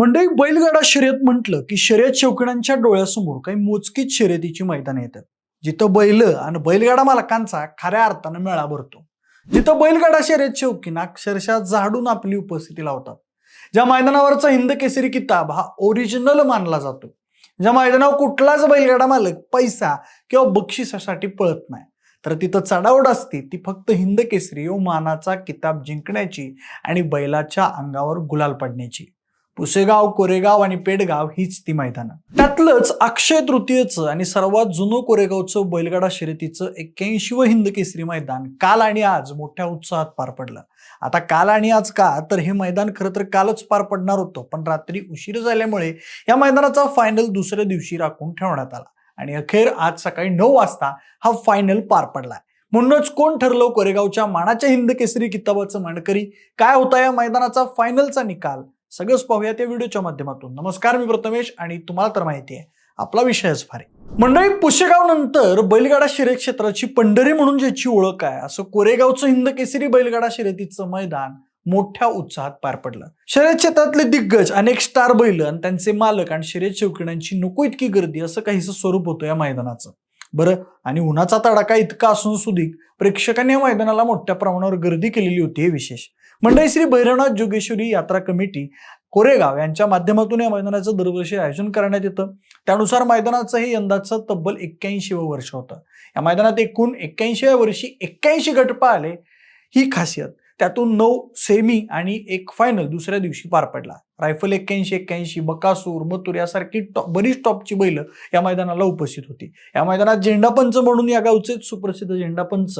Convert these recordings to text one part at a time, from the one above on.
म्हणजे बैलगाडा शर्यत म्हटलं की शर्यत शौकीनांच्या डोळ्यासमोर काही मोजकीच शर्यतीची मैदान येतात. जिथं बैल आणि बैलगाडा मालकांचा खऱ्या अर्थानं मेळा भरतो. जिथं बैलगाडा शर्यत शौकीन अक्षरशः झाडून आपली उपस्थिती लावतात. ज्या मैदानावरचा हिंद केसरी किताब हा ओरिजिनल मानला जातो. ज्या मैदानावर कुठलाच बैलगाडा मालक पैसा किंवा बक्षिसासाठी पळत नाही. तर तिथं चढावड असते ती फक्त हिंद केसरी व मानाचा किताब जिंकण्याची आणि बैलाच्या अंगावर गुलाल पडण्याची. पुसेगाव कोरेगाव आणि पेडगाव हीच ती मैदानं. त्यातलंच अक्षय तृतीयेचं आणि सर्वात जुनं कोरेगावचं बैलगाडा शर्यतीचं एक्क्याऐंशी व हिंद केसरी मैदान काल आणि आज मोठ्या उत्साहात पार पडलं. आता काल आणि आज का? तर हे मैदान खरं तर कालच पार पडणार होतं पण रात्री उशीर झाल्यामुळे या मैदानाचा फायनल दुसऱ्या दिवशी राखून ठेवण्यात आला. आणि अखेर आज सकाळी नऊ वाजता हा फायनल पार पडलाय. म्हणूनच कोण ठरलं कोरेगावच्या मानाच्या हिंद केसरी किताबाचं मांडकरी काय होता या मैदानाचा फायनलचा निकाल? सगळंच पाहूया त्या व्हिडिओच्या माध्यमातून. नमस्कार मी प्रथमेश आणि तुम्हाला तर माहिती आहे आपला विषयच फार आहे. मंडळी पुशेगाव नंतर बैलगाडा शर्यत क्षेत्राची पंढरी म्हणून ज्याची ओळख आहे असं कोरेगावचं हिंद केसरी बैलगाडा शर्यतीचं मैदान मोठ्या उत्साहात पार पडलं. शर्यत क्षेत्रातले दिग्गज अनेक स्टार बैल आणि त्यांचे मालक आणि शर्यत शौकीनांची नको इतकी गर्दी असं काहीसं स्वरूप होतं या मैदानाचं. बरं आणि उन्हाचा तडाखा इतका असून सुधीक प्रेक्षकांनी या मैदानाला मोठ्या प्रमाणावर गर्दी केलेली होती हे विशेष. मंडळी श्री भैरवनाथ जोगेश्वरी यात्रा कमिटी कोरेगाव यांच्या माध्यमातून या मैदानाचं दरवर्षी आयोजन करण्यात येतं. त्यानुसार मैदानाचं हे यंदाचं तब्बल एक्क्याऐंशी वर्ष होतं. या मैदानात एकूण एक्क्याऐंशीव्या वर्षी एक्क्याऐंशी गटपा आले ही खासियत. त्यातून नऊ सेमी आणि एक फायनल दुसऱ्या दिवशी पार पडला. रायफल एक्क्याऐंशी एक्क्याऐंशी बकासूर मथुर यासारखी टॉप बरीच टॉपची बैल या मैदानाला उपस्थित होती. या मैदानात झेंडापंच म्हणून या गावचेच सुप्रसिद्ध झेंडापंच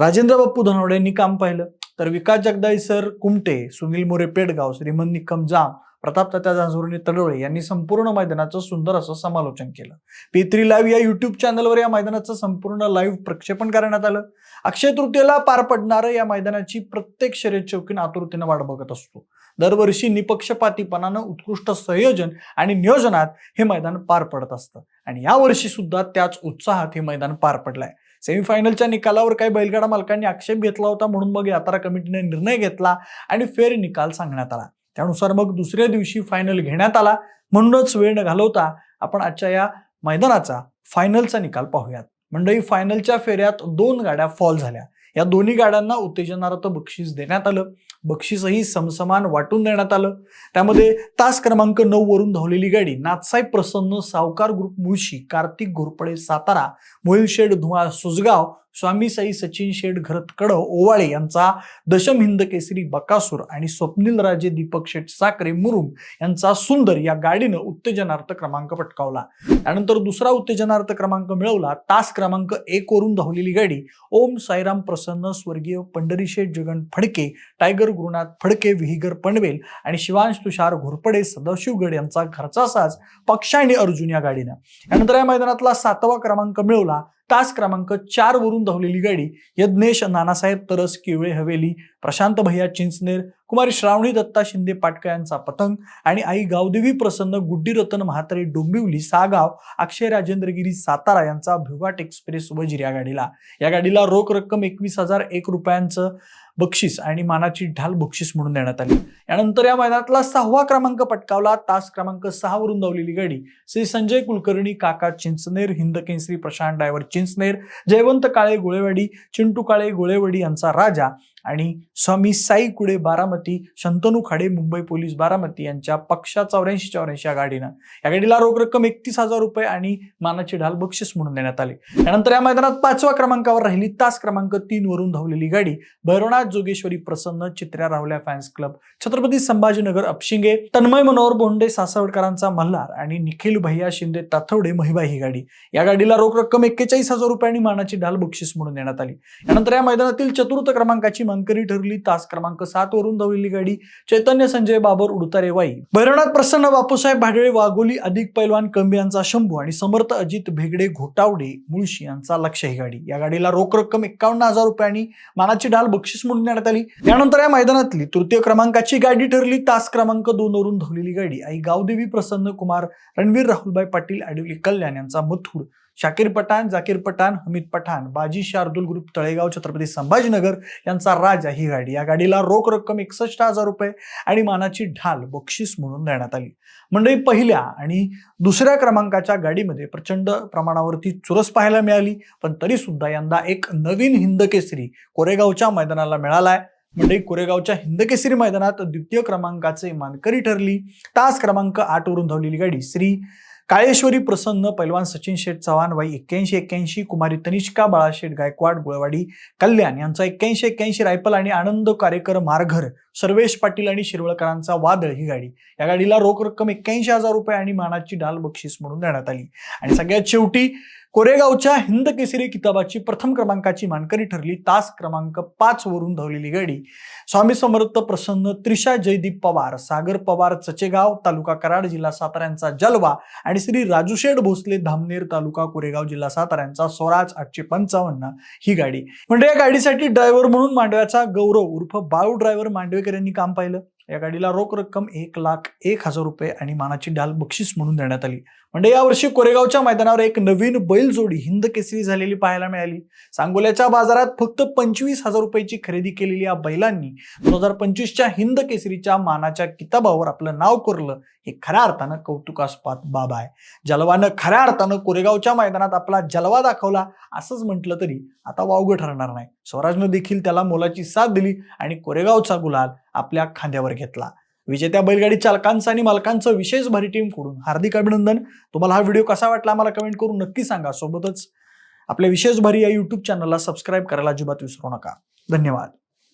राजेंद्र बाप्पू धनवडे यांनी काम पाहिलं. तर विकास जगदाई सर कुमटे सुनील मोरे पेडगाव श्रीमंत निकम जाम प्रताप तात्या जांजुर्णी तडोळे यांनी संपूर्ण मैदानाचं सुंदर असं समालोचन केलं. पी लाईव्ह या युट्यूब चॅनलवर या मैदानाचं संपूर्ण लाईव्ह प्रक्षेपण करण्यात आलं. अक्षय तृतीयेला पार पडणारं या मैदानाची प्रत्येक शर्यत चौकीन आतुरतेनं वाट बघत असतो. दरवर्षी निपक्षपातीपणानं उत्कृष्ट संयोजन आणि नियोजनात हे मैदान पार पडत असतं. आणि या वर्षी सुद्धा त्याच उत्साहात हे मैदान पार पडलंय. सेमीफायनलच्या निकालावर काही बैलगाडा मालकांनी आक्षेप घेतला होता म्हणून मग यात्रा कमिटीने निर्णय घेतला आणि फेर निकाल सांगण्यात आला. त्यानुसार मग दुसऱ्या दिवशी फायनल घेण्यात आला. म्हणूनच वेळ न घालवता आपण आजच्या या मैदानाचा फायनलचा निकाल पाहूयात. मंडळी फायनलच्या फेऱ्यात दोन गाड्या फॉल झाल्या. या दोन्ही गाड्यांना उत्तेजनार्थ बक्षीस देण्यात आलं. बक्षीसही समसमान वाटून देण्यात आलं. त्यामध्ये तास क्रमांक नऊ वरून धावलेली गाडी नाथसाहेब प्रसन्न सावकार ग्रुप मुळशी कार्तिक घोरपडे सातारा मोहिल शेड धुमाळ सुजगाव स्वामी साई सचिन शेठ घरत कडव ओवाळे यांचा दशम हिंद केसरी बकासूर आणि स्वप्नील राजे दीपक शेठ साकरे मुरुम यांचा सुंदर या गाडीनं उत्तेजनार्थ क्रमांक पटकावला. त्यानंतर दुसरा उत्तेजनार्थ क्रमांक मिळवला. तास क्रमांक एक वरून धावलेली गाडी ओम साईराम प्रसन्न स्वर्गीय पंढरीशेठ जगन फडके टायगर गुरुनाथ फडके विहिगर पनवेल आणि शिवांश तुषार घोरपडे सदाशिवगड यांचा घरचा साज पक्ष अर्जुन या गाडीनं. यानंतर या मैदानातला सातवा क्रमांक मिळवला तास क्रमांक चार वरून धावलेली गाडी यज्ञेश नानासाहेब तरस किवळे हवेली प्रशांत भैया चिंचनेर कुमारी श्रावणी दत्ता शिंदे पाटकर यांचा पतंग आणि आई गावदेवी प्रसन्न गुड्डी रतन म्हातारे डोंबिवली सागाव अक्षय राजेंद्रगिरी सातारा यांचा भिवाट एक्सप्रेस वजीर या गाडीला. या गाडीला रोख रक्कम एकवीस हजार एक रुपयांचं बक्षीस आणि मानाची ढाल बक्षीस म्हणून देण्यात आली. यानंतर या मैदानातला सहावा क्रमांक पटकावला. तास क्रमांक सहा वरून धावलेली गाडी श्री संजय कुलकर्णी काका चिंचनेर हिंद केसरी प्रशांत डायव्हर चिंचनेर जयवंत काळे गोळेवाडी चिंटू काळे गोळेवाडी यांचा राजा आणि स्वामी साई कुडे बारामती शंतनू खाडे मुंबई पोलीस बारामती यांच्या पक्षा चौऱ्याऐंशी चौऱ्याऐंशी या गाडीनं. या गाडीला रोख रक्कम एकतीस हजार रुपये आणि मानाची ढाल बक्षीस म्हणून देण्यात आली. त्यानंतर या मैदानात पाचव्या क्रमांकावर राहिली तास क्रमांक तीन वरून धावलेली गाडी भैरवनाथ जोगेश्वरी प्रसन्न चित्र्या राहुल्या फॅन्स क्लब. छत्रपती संभाजीनगर अपशिंगे तन्मय मनोहर बोंडे सासवडकरांचा मल्हार आणि निखिल भैया शिंदे ताथवडे महिबा ही गाडी. या गाडीला रोख रक्कम एक्केचाळीस हजार रुपये आणि मानाची ढाल बक्षीस म्हणून देण्यात आली. यानंतर या मैदानातील चतुर्थ क्रमांकाची मानकरी ठरली तास क्रमांक सात वरून धावलेली गाडी चैतन्य संजय बाबर उडतारे वाई भैरवनाथ प्रसन्न बापूसाहेब भाडळे वाघोली अधिक पैलवान कंबे यांचा शंभू आणि समर्थ अजित भेगडे घोटावडे मुळशी यांचा लक्ष ही गाडी. या गाडीला रोख रक्कम एकावन्न हजार रुपयांनी मानाची ढाल बक्षीस म्हणून देण्यात आली. यानंतर या मैदानातली तृतीय क्रमांकाची गाडी ठरली तास क्रमांक दोन वरून धावलेली गाडी. आई गावदेवी प्रसन्न कुमार रणवीर राहुलभाई पाटील आडिवली कल्याण यांचा मथुर शाकीर पठाण जाकीर पठाण हमीद पठाण बाजी शार्दुल ग्रुप तळेगाव छत्रपती संभाजीनगर यांचा राजा ही गाडी. या गाडीला रोख रक्कम एकसष्ट हजार रुपये आणि मानाची ढाल बक्षीस म्हणून देण्यात आली. मंडळी पहिल्या आणि दुसऱ्या क्रमांकाच्या गाडीमध्ये प्रचंड प्रमाणावरती चुरस पाहायला मिळाली पण तरी सुद्धा यंदा एक नवीन हिंदकेसरी कोरेगावच्या मैदानाला मिळालाय. मंडळी कोरेगावच्या हिंदकेसरी मैदानात द्वितीय क्रमांकाचे मानकरी ठरली. तास क्रमांक आठवरून धावलेली गाडी श्री काळेश्वरी प्रसन्न पैलवान सचिन शेठ चव्हाण वाई एक्क्याऐंशी एक्क्याऐंशी कुमारी तनिष्का बाळाशेठ गायकवाड गुळवाडी कल्याण यांचा एक्क्याऐंशी एक्क्याऐंशी रायफल आणि आनंद कार्यकर मारघर सर्वेश पाटील आणि शिरवळकरांचा वादळ ही गाडी. या गाडीला रोख रक्कम एक्क्याऐंशी हजार रुपये आणि मानाची डाल बक्षीस म्हणून देण्यात आली. आणि सगळ्यात शेवटी कोरेगावच्या हिंद केसरी किताबाची प्रथम क्रमांकाची मानकरी ठरली. तास क्रमांक पाच वरून धावलेली गाडी. स्वामी समर्थ प्रसन्न त्रिशा जयदीप पवार सागर पवार चचेगाव तालुका कराड जिल्हा साताऱ्यांचा जलवा आणि श्री राजूशेठ भोसले धामनेर तालुका कोरेगाव जिल्हा साताऱ्यांचा स्वराज आठशे पंचावन्न ही गाडी. म्हणजे या गाडीसाठी ड्रायव्हर म्हणून मांडव्याचा गौरव उर्फ बाळू ड्रायव्हर मांडवेकर यांनी काम पाहिलं. या गाडीला रोख रक्कम एक लाख एक हजार रुपये आणि मानाची डाल बक्षीस म्हणून देण्यात आली. म्हणजे यावर्षी कोरेगावच्या मैदानावर एक नवीन बैल जोडी हिंद केसरी झालेली पाहायला मिळाली. सांगोल्याच्या बाजारात फक्त पंचवीस हजार रुपयाची खरेदी केलेली या बैलांनी दोन हजार पंचवीसच्या हिंद केसरीच्या मानाच्या किताबावर आपलं नाव कोरलं हे खऱ्या अर्थानं कौतुकास्पद बाब आहे. जलवानं खऱ्या अर्थानं कोरेगावच्या मैदानात आपला जलवा दाखवला असंच म्हटलं तरी आता वावगं ठरणार नाही. स्वराजनं देखील त्याला मोलाची साथ दिली आणि कोरेगावचा गुलाल आपल्या खांद्यावर घेतला. विजेत्या बैलगाडी चालकांचं आणि मालकांचं विशेष भारी टीमकडून हार्दिक अभिनंदन. तुम्हाला हा व्हिडिओ कसा वाटला आम्हाला कमेंट करून नक्की सांगा. सोबतच आपल्या विशेष भारी या युट्यूब चॅनलला सबस्क्राईब करायला अजिबात विसरू नका. धन्यवाद.